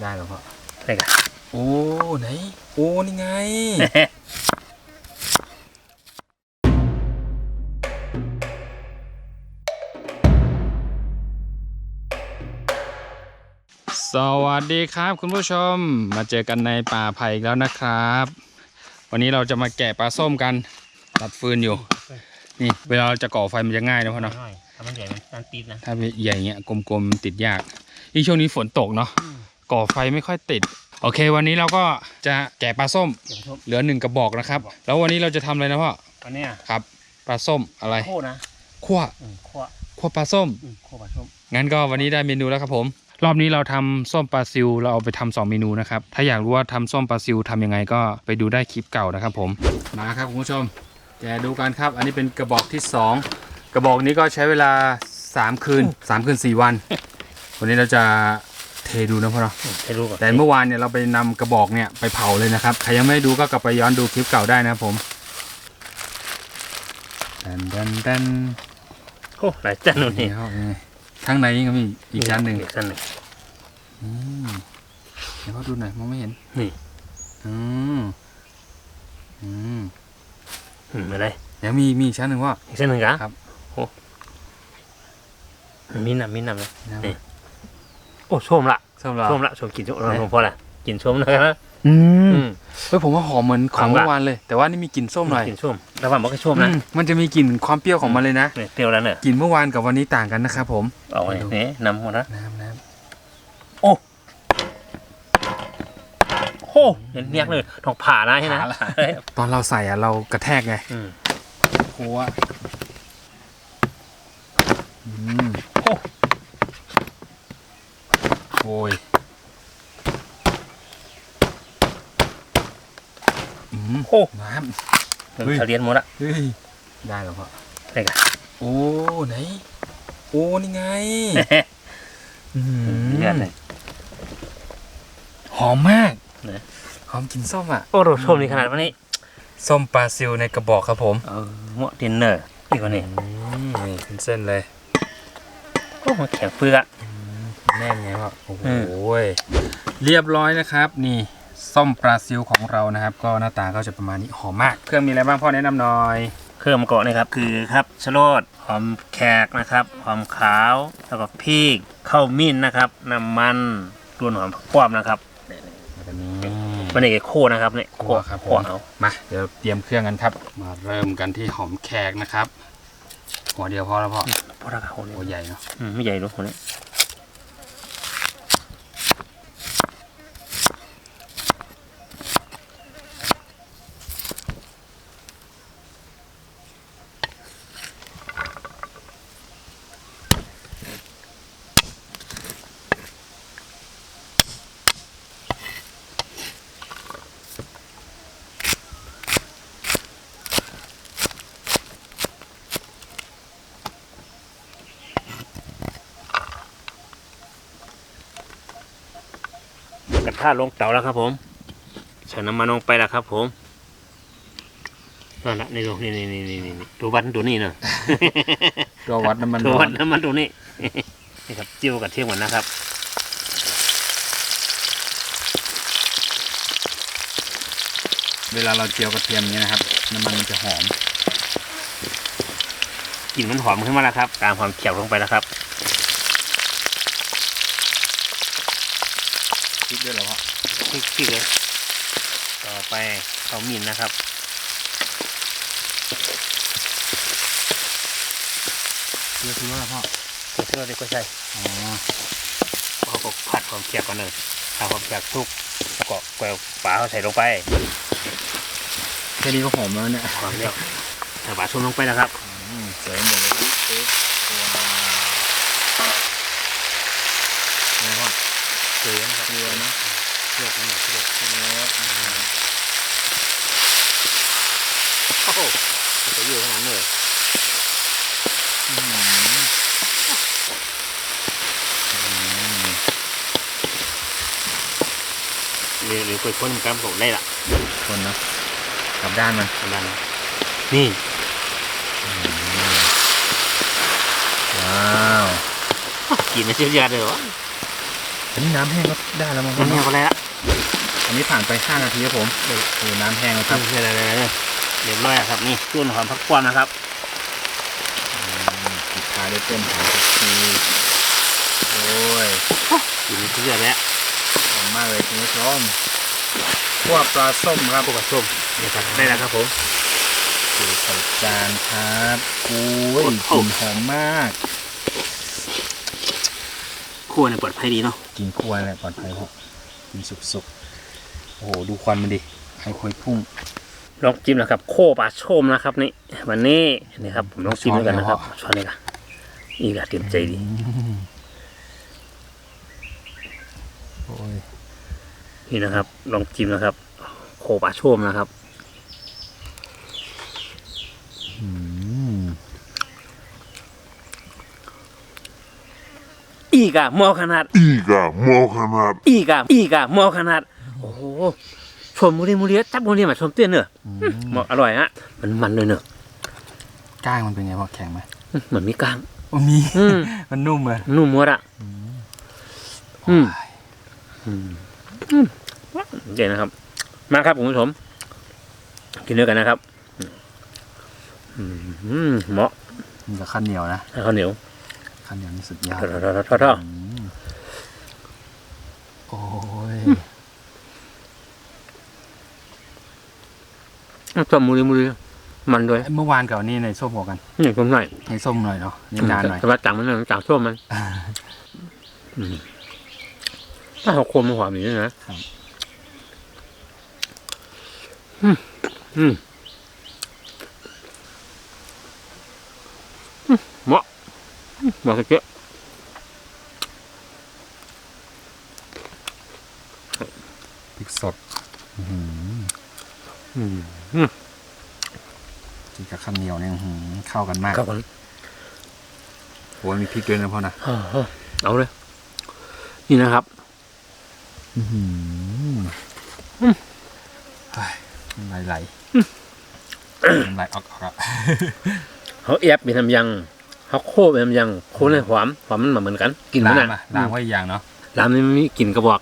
ได้แล้วพ่อได้กันโอ้ไหน โอ้นี่ไง สวัสดีครับคุณผู้ชมมาเจอกันในป่าไผ่อีกแล้วนะครับ วันนี้เราจะมาแกะปลาส้มกัน ตัดฟืนอยู่ นี่เวลาเราจะก่อไฟมันจะง่ายนะพ่อเนาะหน่อยถ้ามันใหญ่มันการติดนะถ้าใหญ่เงี้ยกลมๆติดยากยิ่งช่วงนี้ฝนตกเนาะ ก่อไฟไม่ค่อยติด โอเค วันนี้เราก็จะแกะปลาส้มเดี๋ยวชมเหลือหนึ่งกระบอกนะครับ แล้ววันนี้เราจะทำอะไรนะพ่อวันเนี้ยครับปลาส้มอะไรโคนะคั่วอืมคั่วคั่วปลาส้ม อืมคั่วปลาชมงั้นก็วันนี้ได้เมนูแล้วครับผม รอบนี้เราทำส้มปลาซิวเราเอาไปทำสองเมนูนะครับ ถ้าอยากรู้ว่าทำส้มปลาซิวทำยังไงก็ไปดูได้คลิปเก่านะครับผม มาครับคุณผู้ชม แกะดูกันครับ อันนี้เป็นกระบอกที่สองกระบอกนี้ก็ใช้เวลา 3 คืน 3 คืน 4 วัน วันนี้เราจะ เทดูนะพ่อเนาะอืมให้รู้ก่อนแต่เมื่อวานเนี่ยเราไปนำกระบอกเนี่ยไปเผาเลยนะครับใครยังไม่ได้ดูก็กลับไปย้อนดูคลิปเก่าได้นะครับผมดันดันดันโอ้หลายจานนู่นนี่นี่ครับนี่ข้างในก็มีอีกชั้นหนึ่งอีกชั้นหนึ่ง อืมเดี๋ยวพ่อดูหน่อยมองไม่เห็นนี่ อืมอืมอืมอะไรเดี๋ยวมีมีอีกชั้นหนึ่งว่า อีกชั้นหนึ่งกะครับ โอ้มีน้ำมีน้ำเลยนะ นี่โอ้ชมละส้มเหราชมละชมกินชมเราพอละกินชมนะครับอืมอืมเฮ้ยผมว่าหอมเหมือนของหอมละเมื่อวานเลย แต่ว่านี่มีกลิ่นส้มหน่อยกินชมระหว่างมันก็ชมนะอืมมันจะมีกลิ่นความเปรี้ยวของมันเลยนะเนี่ยเปรี้ยวแล้วเนี่ยกลิ่นเมื่อวานกับวันนี้ต่างกันนะครับผมเอาไว้นี่น้ำหัวนะน้ำน้โอ้เห็นเนียกเลยทองผ่านะใช่ไหมำตอนเราใส่อะเรากระแทกไงอืมโค้ะอืม โอ้โอ้ยอืมโอ้น้เฮ้ยเฉลียนหมดละำเฮ้ยได้แล้วพ่อได้กันโอ้ไหน โอ้นี่ไงอื้อหืเลือดอเลยหอมมากไหนหอมกลินส้มอะ โอ้โหชมนี่ขนาดวันนี้ ส้มปลาซิวในกระบอกครับผม เออหมวดินเนอร์นี่กว่านี่นี่เป็นเส้นเลย โอ้มันแข็งเฟือก แน่นไงพ่อโอ้โหอืมเรียบร้อยนะครับ นี่ส้มปลาซิวของเรานะครับ ก็หน้าตาก็จะประมาณนี้หอมมาก เครื่องมีอะไรบ้างพ่อแนะนำหน่อยเครื่องมะกอกนะครับคือครับชะโลดหอมแขกนะครับหอมขาวแล้วก็พริกข้าวมิ้นนะครับน้ำมันรวนหอมป้อมนะครับแบบนี้มันเอกโคนะครับเนี่ยโคคั่วครับผโคมเอามาเดี๋ยวเตรียมเครื่องกันครับ มาเริ่มกันที่หอมแขกนะครับหัวเดียวพอแล้วพ่อพอรักเขาเนี่ยหัวใหญ่เนาะอืมไม่ใหญ่หรอกคนนี้ กระทะลงเตาแล้วครับ ผมใส่น้ำมันลงไปแล้วครับ ผมนั่นละนี่ดูนี่นี่นี่นี่นี่ตัววัดตัวนี้เนอะตัววัดน้ำมันตัวร้อวัดนน้ำมันตัวนี้นี่ครับจิ้วกับเทียมกันนะครับเวลาเราเจียวกระเทียมเนี้ยนะครับน้ำมันมันจะหอมกลิ่นมันหอมขึ้นมาแล้วครับ ตามความเขียวลงไปแล้วครับ พริกด้วยเหรอพ่อ พริกพริกเลยต่อไปข้าวมิ้นนะครับเกลือคือว่าพ่อเชื่อเลยก็ใช่อ๋อเขาก็ผัดความเขียวก่อนเลยทำความเขียวทุกแล้วก็แกวฝาเขาใส่ลงไปแค่นี้ก็หอมแล้วเนี่ยความเรียวใส่ฝาชุ่มลงไปนะครับอืมสวยหมดเลยครับปึ๊บว้าวไงพ่อเกลือนะครับเกลือนะ เกลือนิดน่อยเกลือเกลือโอ้โหจะเยอะขนาดนั้นเลยอื้อหือหรือหรือไปพ่นกำผมได้ละคนเนาะกลับด้านมันทำได้าน นี่ว้าวกินนะเชียวยาเลยวะอันนี้น้ำแห้งก็ได้แล้วมั้งมันเนี่ยก็แล้ว อันนี้ผ่านไป5นาทีครับผมโอ้โหน้ำแห้งแล้วคครัรับบเรียบร้อยเรียบร้อยครับนี่ต้นหอมพักกวนนะครับปิดท้ายด้วยต้นหอมผักชีโอ้ยกินเพื่อแล้วหอมมากเลยคุณผู้ชมพวกปลาส้มครับพวกปลาส้มนี่ครับได้แล้วครับผมสูใส่จานครับโอ้ยโอ้กโหลิ่นหอมมากคั่วเนี่ยปลอดภัยดีเนาะกินครัวแหละปลอดภัยครับกินสุกๆ โอ้โหดูควันมันดิไข่ควยพุ่งลองจิ้มนะครับ โคปลาชมนะครับนี่วันนี้นี่ครับผมลองจิ้มด้วยกันนะครับช้อนเลยค่ะอีกอะเตรียมใจดีโอ้ยนี่นะครับ ลองจิ้มนะครับ โคปลาชมนะครับอืมอีกอะหมอขนาด Iga, Mohamed. อีกอะอีกอะหมอขนาด โอ้โหชมมูรีมูรีจับมูรีมาชมเตี้ยนเนอะหมออร่อยฮะมันมันเลยเนอะก้างมันเป็นไงพอแข็งไหมเหมือนมีกลางโอ้มีอืมมันนุ่มเลยนุ่มมดอะอืมอืมอืมเดี๋ยวนะครับ มาครับคุณผู้ชม กินด้วยกันนะครับอืมเหมาะมันจะข้าวเหนียวนะข้าวเหนียวข้าวเหนียวนี่สุดยอดทอดทอดทอดทอดทอดอืมโอ้ย ชมมูรีมูรีมันด้วยเมื่อวานกับวันนี้ในส้มกว่ากันนี่ผมหน่อยในส้มหน่อยเนาะนี่นานหน่อยแต่ว่าจังมันหน่อยจังส้มมันอืมถ้าเขาควรมาหวานอย่างนี้นะครับอืมอืมอืมเหมาะอืมเหมาะสักเยอะพริกสด อื้อหืออืม กินกับข้าวเหนียวเนี่ยอื้อหือเข้ากันมากครับผมโอ้ยมีพริกด้วยนะพ่อนะอ่าเอาเลย นี่นะครับ อื้อหือเฮ้ยน้ำลายไหลน้ำลายออกออกอะ เขาแอบเป็นทำยังเขาโค้เป็นทำยังโค้ในหวามหวามมันมาเหมือนกันกลินมันล้างอะอะล้างไว้อีกอย่างเนาะลามนี่มันมีกลิ่นกระบอก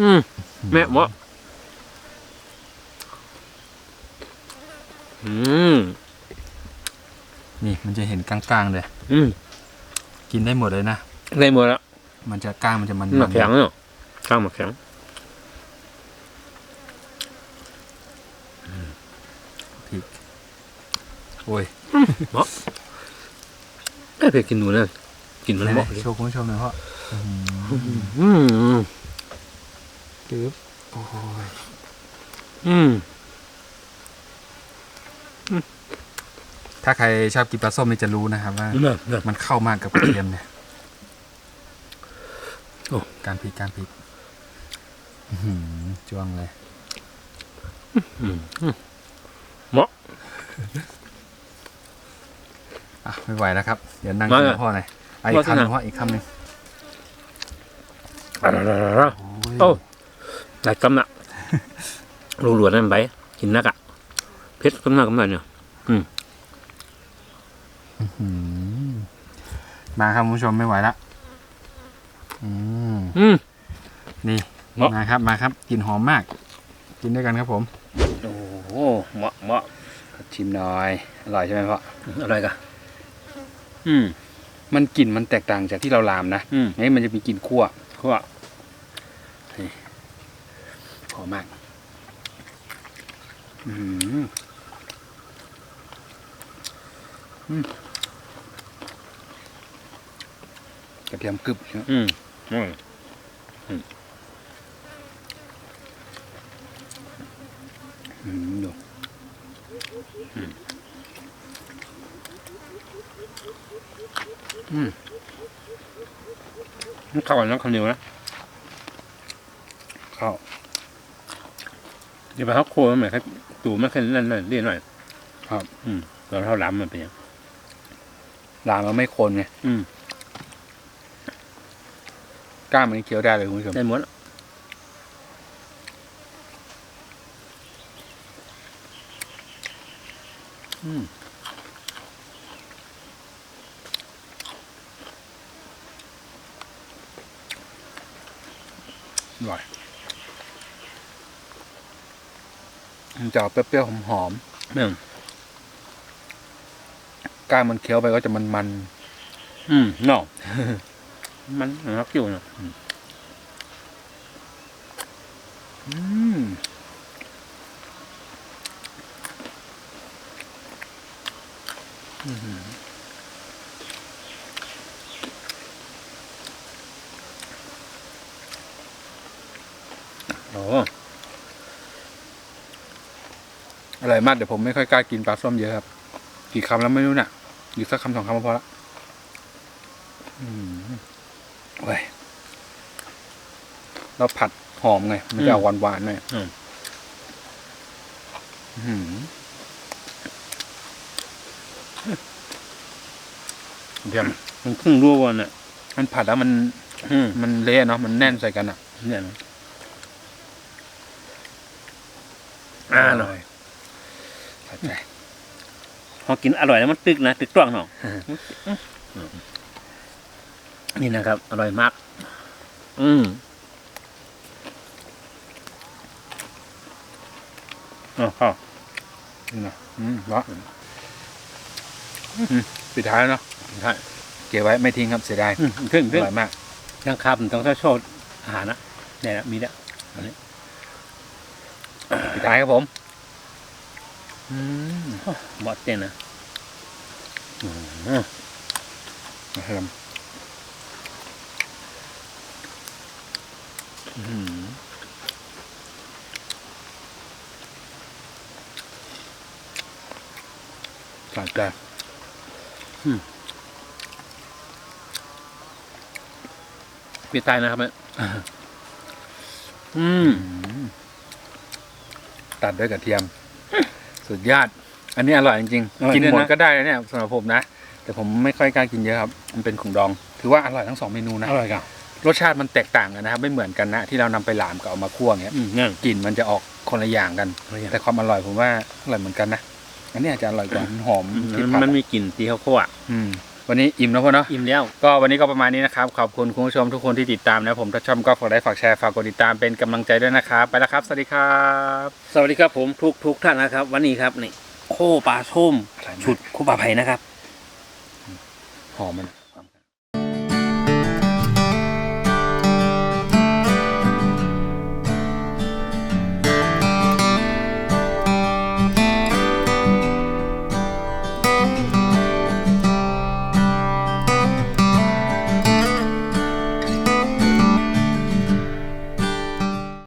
อืมแม่บอก อืมนี่มันจะเห็นกลางๆเลยอืมกินได้หมดเลยนะได้หมดแล้วมันจะก้างมันจะมันหมักแข็งเนาะข้าวหมักแข็งพริกโอ้ยไอ้เผ็ดกินหนูเนี่ยกินมันบอกโชว์คุณผู้ชมหน่อยพ่ออืมปึ๊บโอ้ยอืม ถ้าใครชอบกินปลาส้มนี่จะรู้นะครับว่าเนี่ยเนี่ยมันเข้ามากกับกระเทียมเนี่ยโอ้การพริกการพริกอื้อหือจ้วงเลยอืมอืมเหมาะ อะไม่ไหวแล้วครับ เดี๋ยวนั่งมากินเลยกับพ่อหน่อยอะอีมากคำหนึงสินะพ่ออีกคำหนึ่งอ่าโอ้ยโอ้หลายกำน่ะรูหลวนนั่นไปกินนักอะเพชรกำนักกำนักเนี่ยอื้อหือ มาครับคุณผู้ชมไม่ไหวละอืมอืมนี่เหมาะมาครับมาครับกลิ่นหอมมาก กินด้วยกันครับผม โอ้โหเหมาะเหมาะชิมหน่อย อร่อยใช่ไหมพ่ออะไรกันอืมมันกลิ่นมันแตกต่างจากที่เราลามนะอืมนี่มันจะมีกลิ่นคั่วเพราะว่าหอมมาก อืมอืม กระเทียมกรึบใช่ไหมอืมอืมอืมดูมันเข้ากันนะข้าวเหนียวนะเข้าเดี๋ยวไปเขาโค้งมันหน่อยครับตูมันแค่นั้นหน่อยเรียนหน่อย ครับ อืมตอนเท่าล้ำมันเป็นยัง ลามมันไม่คนไงอืมกล้ามมันเคี้ยวได้เลยคุณผู้ชมได้หมดอืมอร่อยมันจะออกเปรี้ยวๆหอมเนื่องๆ ก้างมันเคี้ยวไปก็จะมันอืมเนาะมันรักอยู่เนาะๆอืมโอ้อร่อยมากเดี๋ยวผมไม่ค่อยกล้ากินปลาส้มเยอะครับ กี่คำแล้วไม่รู้น่ะ อีกสักคำสองคำก็พอละอืมเว้ยเราผัดหอมไง มันจะหวานหวานๆหน่อยอื้อหือเยี่ยมมันครึ่งรั่ววันน่ะ มันผัดแล้วมันอืมมันเละเนาะ มันแน่นใส่กันอะเนี่ยนะอ่าเนาะร่อยสะใจพ อกินอร่อยแล้วมันตึกนะตึกตรองเนาะนี่นะครับ อร่อยมาก อืมอ๋อครับนี่นะอืมวะอืมปิดท้ายแล้วเนาะใช่เก็บไว้ไม่ทิ้งครับเสียดายอืมครึ่งอครึ่งร่อยมากยังครับต้องชอบอาหารนะเนี่ยนะมีแล้วปิดท้ายครับผม อืมบอสเจนนะอืมนะครับอื้อหือสะใจปิดตายนะครับเนี่ยอืมตัดด้วยกระเทียม สุดยอด อันนี้อร่อยจริงอร่อยๆกินด้วยหมดนะก็ได้นะเนี่ยสำหรับผมนะ แต่ผมไม่ค่อยกล้ากินเยอะครับ มันเป็นของดอง ถือว่าอร่อยทั้งสองเมนูนะอร่อยครับรสชาติมันแตกต่างกันนะครับ ไม่เหมือนกันนะ ที่เรานำไปหลามกับเอามาคั่วอย่างเงี้ยอืมเนี่ยกลิ่นมันจะออกคนละอย่างกัน แต่ความอร่อยผมว่าอร่อยเหมือนกันนะอันนี้อาจจะอร่อยกว่ามันหอมที่มันผัดมันมีกลิ่นตีข้าวคั่วอืม วันนี้อิ่มแล้วพ่อเนาะ อิ่มแล้ว ก็วันนี้ก็ประมาณนี้นะครับ ขอบคุณคุณผู้ชมทุกคนที่ติดตามนะผมถ้าชอบก็ฝากไลค์ฝากแชร์ฝากกดติดตามเป็นกำลังใจด้วยนะครับ ไปแล้วครับ สวัสดีครับ สวัสดีครับผมทุกทุกท่านนะครับ วันนี้ครับนี่โคปลาส้มอร่อยมากชุดโคปลาไผ่นะครับ หอมมัน